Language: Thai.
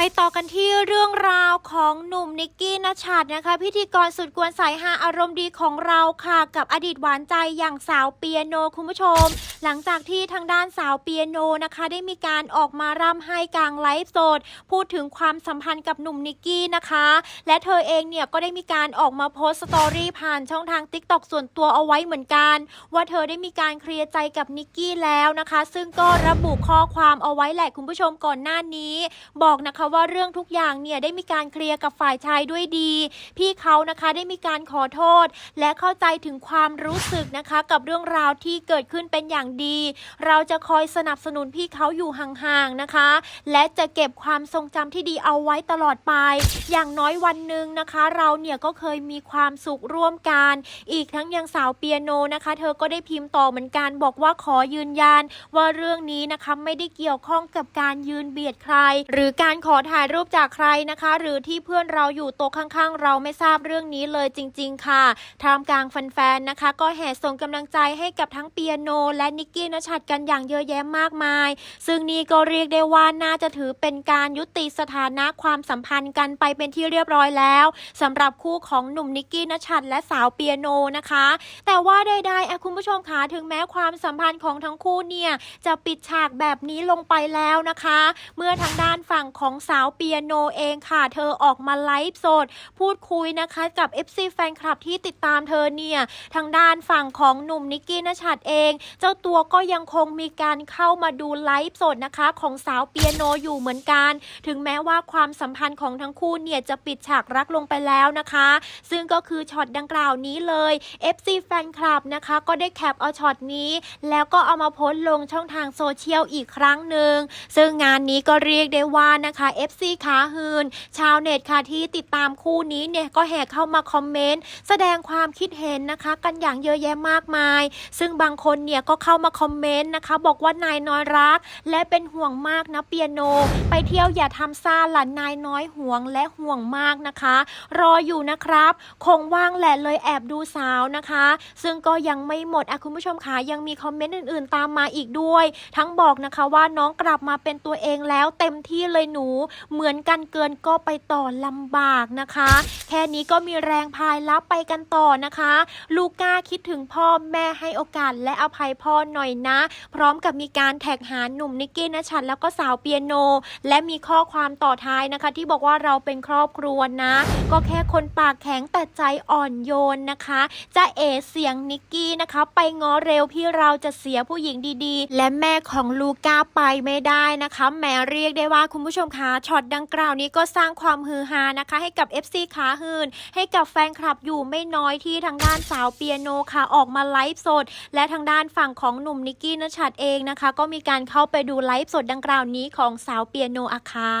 ไปต่อกันที่เรื่องราวของหนุ่มนิกกี้นัชชัดนะคะ พิธีกรสุดกวนสายฮาอารมณ์ดีของเราค่ะ กับอดีตหวานใจอย่างสาวเปียโนคุณผู้ชม หลังจากที่ทางด้านสาวเปียโนนะคะ ได้มีการออกมาร่ำให้กลางไลฟ์สดพูดถึงความสัมพันธ์กับหนุ่มนิกกี้นะคะ และเธอเองเนี่ยก็ได้มีการออกมาโพสต์สตอรี่ผ่านช่องทาง t ิ k t o k ส่วนตัวเอาไว้เหมือนกัน ว่าเธอได้มีการเคลียร์ใจกับนิกกี้แล้วนะคะ ซึ่งก็ระบุข้อความเอาไว้แหละคุณผู้ชมก่อนหน้านี้ บอกนะคะว่าเรื่องทุกอย่างเนี่ยได้มีการเคลียร์กับฝ่ายชายด้วยดี พี่เขานะคะได้มีการขอโทษ และเข้าใจถึงความรู้สึกนะคะกับเรื่องราวที่เกิดขึ้นเป็นอย่างดี เราจะคอยสนับสนุนพี่เขาอยู่ห่างๆนะคะ และจะเก็บความทรงจำที่ดีเอาไว้ตลอดไป อย่างน้อยวันหนึ่งนะคะ เราเนี่ยก็เคยมีความสุขร่วมกัน อีกทั้งยังสาวเปียโนนะคะ เธอก็ได้พิมพ์ต่อเหมือนกันบอกว่าขอยืนยันว่าเรื่องนี้นะคะไม่ได้เกี่ยวข้องกับการยืนเบียดใคร หรือการขอถ่ายรูปจากใครนะคะ หรือที่เพื่อนเราอยู่โต๊ะข้างๆ เราไม่ทราบเรื่องนี้เลยจริง ๆ ค่ะท่ามกลางแฟนๆนะคะ ก็แห่ส่งกำลังใจให้กับทั้งเปียโน และนิกกี้นชชัดกันอย่างเยอะแยะมากมาย ซึ่งนี่ก็เรียกได้ว่าน่าจะถือเป็นการยุติสถานะความสัมพันธ์กันไปเป็นที่เรียบร้อยแล้วสำหรับคู่ของหนุ่มนิกกี้นชชัดและสาวเปียโนนะคะ แต่ว่าใดๆคุณผู้ชมคะถึงแม้ความสัมพันธ์ของทั้งคู่เนี่ยจะปิดฉากแบบนี้ลงไปแล้วนะคะ เมื่อทางด้านฝั่งของสาวเปียโนเองค่ะ เธอออกมาไลฟ์สด พูดคุยนะคะกับ FC แฟนคลับที่ติดตามเธอเนี่ยทางด้านฝั่งของหนุ่มนิกกี้นชัดเอง เจ้าตัวก็ยังคงมีการเข้ามาดูไลฟ์สดนะคะ ของสาวเปียโนอยู่เหมือนกัน ถึงแม้ว่าความสัมพันธ์ของทั้งคู่เนี่ยจะปิดฉากรักลงไปแล้วนะคะ ซึ่งก็คือช็อตดังกล่าวนี้เลย FC แฟนคลับนะคะ ก็ได้แคปเอาช็อตนี้ แล้วก็เอามาโพสต์ลงช่องทางโซเชียลอีกครั้งหนึ่งซึ่งงานนี้ก็เรียกได้ว่านะคะ FC ขาหืน ชาวเน็ตค่ะที่ติดตามคู่นี้เนี่ยก็แห่เข้ามาคอมเมนต์แสดงความคิดเห็นนะคะ กันอย่างเยอะแยะมากมาย ซึ่งบางคนเนี่ยก็เข้ามาคอมเมนต์นะคะ บอกว่านายน้อยรัก และเป็นห่วงมากนะเปียโน เที่ยวอย่าทำซาหล่ะนายน้อยห่วงและห่วงมากนะคะ รออยู่นะครับ คงว่างแหละเลยแอบดูสาวนะคะ ซึ่งก็ยังไม่หมดอะคุณผู้ชมคะยังมีคอมเมนต์อื่นๆ ตามมาอีกด้วย ทั้งบอกนะคะว่าน้องกลับมาเป็นตัวเองแล้วเต็มที่เลยหนูเหมือนกันเกินก็ไปต่อลำบากนะคะ แค่นี้ก็มีแรงพายรับไปกันต่อนะคะ ลูก้าคิดถึงพ่อแม่ให้โอกาสและอภัยพ่อหน่อยนะ พร้อมกับมีการแท็กหาหนุ่มนิกกี้นชชัดแล้วก็สาวเปียโนและมีข้อความต่อท้ายนะคะ ที่บอกว่าเราเป็นครอบครัวนะ ก็แค่คนปากแข็งแต่ใจอ่อนโยนนะคะจะเอเสียงนิกกี้นะคะ ไปง้อเร็วพี่เราจะเสียผู้หญิงดีๆ และแม่ของลูก้าไปไม่ได้นะคะ แม้เรียกได้ว่าคุณผู้ชมคะช็อตดังกล่าวนี้ก็สร้างความฮือฮานะคะ ให้กับ FC ขาหืนให้กับแฟนคลับอยู่ไม่น้อยที่ทางด้านสาวเปียโนค่ะออกมาไลฟ์สด และทางด้านฝั่งของหนุ่มนิกกี้นชชัดเองนะคะ ก็มีการเข้าไปดูไลฟ์สดดังกล่าวนี้ของสาวเปียโนโนอาคา